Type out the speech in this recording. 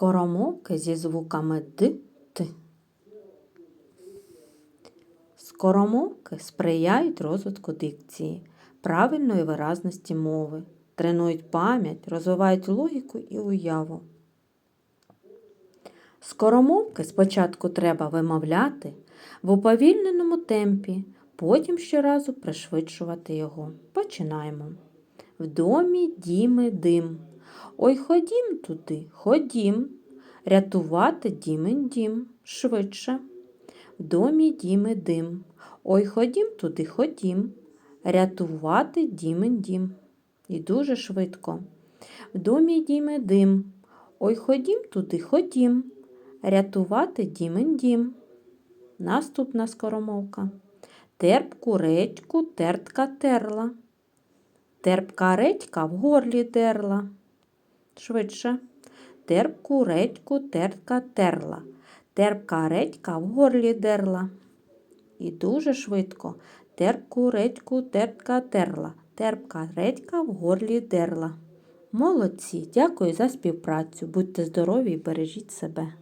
Скоромовки зі звуками Д, Т. Скоромовки сприяють розвитку дикції, правильної виразності мови, тренують пам'ять, розвивають логіку і уяву. Скоромовки спочатку треба вимовляти в уповільненому темпі, потім щоразу пришвидшувати його. Починаємо. В домі діми дим. Ой, ходім туди, ходім. Рятувати дімен дім швидше. В домі діми дим. Ой, ходім туди, ходім. Рятувати дімен дім. І дуже швидко. В домі діми дим. Ой, ходім туди, ходім. Рятувати дімен дім. Наступна скоромовка. Терпку редьку тертка терла. Терпка редька в горлі дерла. Швидше. Терпку редьку тертка терла. Терпка редька в горлі дерла. І дуже швидко. Терпку редьку тертка терла. Терпка редька в горлі дерла. Молодці! Дякую за співпрацю. Будьте здорові і бережіть себе.